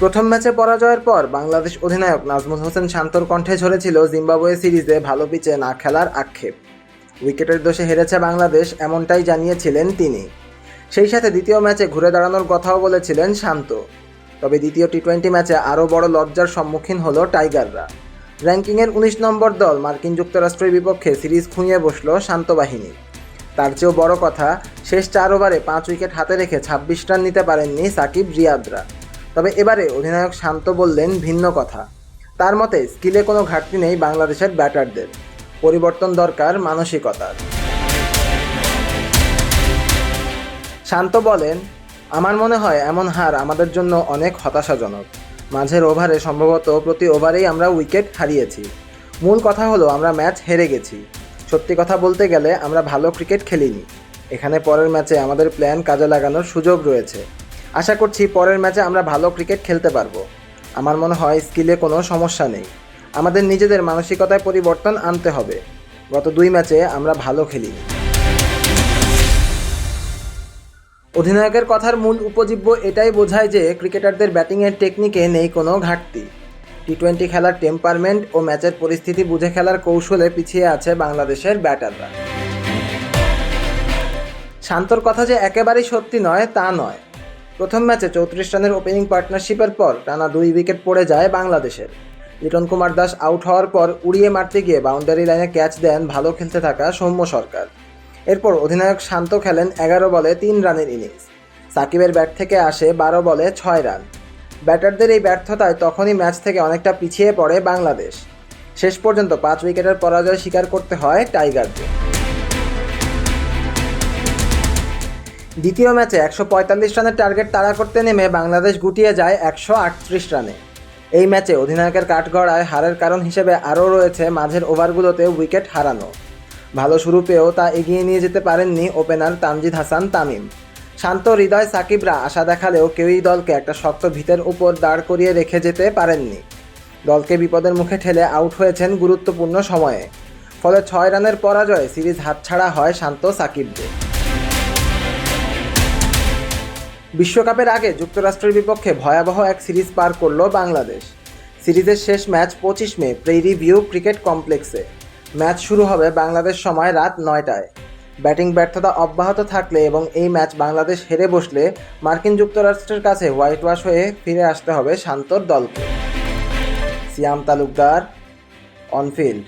প্রথম ম্যাচে পরাজয়ের পর বাংলাদেশ অধিনায়ক নাজমুল হোসেন শান্তর কণ্ঠে ঝরেছিল জিম্বাবুয়ে সিরিজে ভালো পিচে না খেলার আক্ষেপ। উইকেটের দোষে হেরেছে বাংলাদেশ, এমনটাই জানিয়েছিলেন তিনি। সেই সাথে দ্বিতীয় ম্যাচে ঘুরে দাঁড়ানোর কথাও বলেছিলেন শান্ত। তবে দ্বিতীয় টি টোয়েন্টি ম্যাচে আরও বড় লজ্জার সম্মুখীন হলো টাইগাররা। র্যাঙ্কিংয়ের উনিশ নম্বর দল মার্কিন যুক্তরাষ্ট্রের বিপক্ষে সিরিজ খুঁয়ে বসল শান্ত বাহিনী। তার চেয়েও বড় কথা, শেষ চার ওভারে পাঁচ উইকেট হাতে রেখে ছাব্বিশ রান নিতে পারেননি সাকিব রিয়াদরা। তবে এবারে অধিনায়ক শান্ত বললেন ভিন্ন কথা। তার মতে, স্কিলে কোনো ঘাটতি নেই বাংলাদেশের ব্যাটারদের। পরিবর্তন দরকার মানসিকতার। শান্ত বলেন, আমার মনে হয় এমন হার আমাদের জন্য অনেক হতাশাজনক। মাঝের ওভারে সম্ভবত প্রতি ওভারেই আমরা উইকেট হারিয়েছি। মূল কথা হলো আমরা ম্যাচ হেরে গেছি। সত্যি কথা বলতে গেলে আমরা ভালো ক্রিকেট খেলিনি। এখানে পরের ম্যাচে আমাদের প্ল্যান কাজে লাগানোর সুযোগ রয়েছে। আশা করছি পরের ম্যাচে আমরা ভালো ক্রিকেট খেলতে পারব। আমার মনে হয় স্কিলে কোনো সমস্যা নেই। আমাদের নিজেদের মানসিকতায় পরিবর্তন আনতে হবে। গত দুই ম্যাচে আমরা ভালো খেলি অধিনায়কের কথার মূল উপজীব্য এটাই বোঝায় যে ক্রিকেটারদের ব্যাটিংয়ের টেকনিকে নেই কোনো ঘাটতি। টি টোয়েন্টি খেলার টেম্পারমেন্ট ও ম্যাচের পরিস্থিতি বুঝে খেলার কৌশলে পিছিয়ে আছে বাংলাদেশের ব্যাটাররা। শান্তর কথা যে একেবারেই সত্যি নয়, তা নয়। প্রথম ম্যাচে চৌত্রিশ রানের ওপেনিং পার্টনারশিপের পর টানা দুই উইকেট পড়ে যায় বাংলাদেশের। লিটন কুমার দাস আউট হওয়ার পর উড়িয়ে মারতে গিয়ে বাউন্ডারি লাইনে ক্যাচ দেন ভালো খেলতে থাকা সৌম্য সরকার। এরপর অধিনায়ক শান্ত খেলেন এগারো বলে তিন রানের ইনিংস সাকিবের ব্যাট থেকে আসে বারো বলে ছয় রান। ব্যাটারদের এই ব্যর্থতায় তখনই ম্যাচ থেকে অনেকটা পিছিয়ে পড়ে বাংলাদেশ। শেষ পর্যন্ত পাঁচ উইকেটের পরাজয় স্বীকার করতে হয় টাইগারদের। দ্বিতীয় ম্যাচে একশো পঁয়তাল্লিশ রানের টার্গেট তাড়া করতে নেমে বাংলাদেশ গুটিয়ে যায় একশো আটত্রিশ রানে। এই ম্যাচে অধিনায়কের কাঠগড়ায় হারের কারণ হিসেবে আরও রয়েছে মাঝের ওভারগুলোতে উইকেট হারানো। ভালো শুরু পেয়েও তা এগিয়ে নিয়ে যেতে পারেননি ওপেনার তানজিদ হাসান তামিম। শান্ত হৃদয় সাকিবরা আশা দেখালেও কেউই দলকে একটা শক্ত ভিতের উপর দাঁড় করিয়ে রেখে যেতে পারেননি। দলকে বিপদের মুখে ঠেলে আউট হয়েছেন গুরুত্বপূর্ণ সময়ে। ফলে ছয় রানের পরাজয়ে সিরিজ হাতছাড়া হয় শান্ত সাকিবদের। বিশ্বকাপের আগে যুক্তরাষ্ট্রের বিপক্ষে ভয়াবহ এক সিরিজ পার করল বাংলাদেশ। সিরিজের শেষ ম্যাচ পঁচিশ মে প্রেরি ভিউ ক্রিকেট কমপ্লেক্সে। ম্যাচ শুরু হবে বাংলাদেশ সময় রাত নয়টায়। ব্যাটিং ব্যর্থতা অব্যাহত থাকলে এবং এই ম্যাচ বাংলাদেশ হেরে বসলে মার্কিন যুক্তরাষ্ট্রের কাছে হোয়াইট ওয়াশ হয়ে ফিরে আসতে হবে শান্তর দলকে। সিয়াম তালুকদার, অনফিল্ড।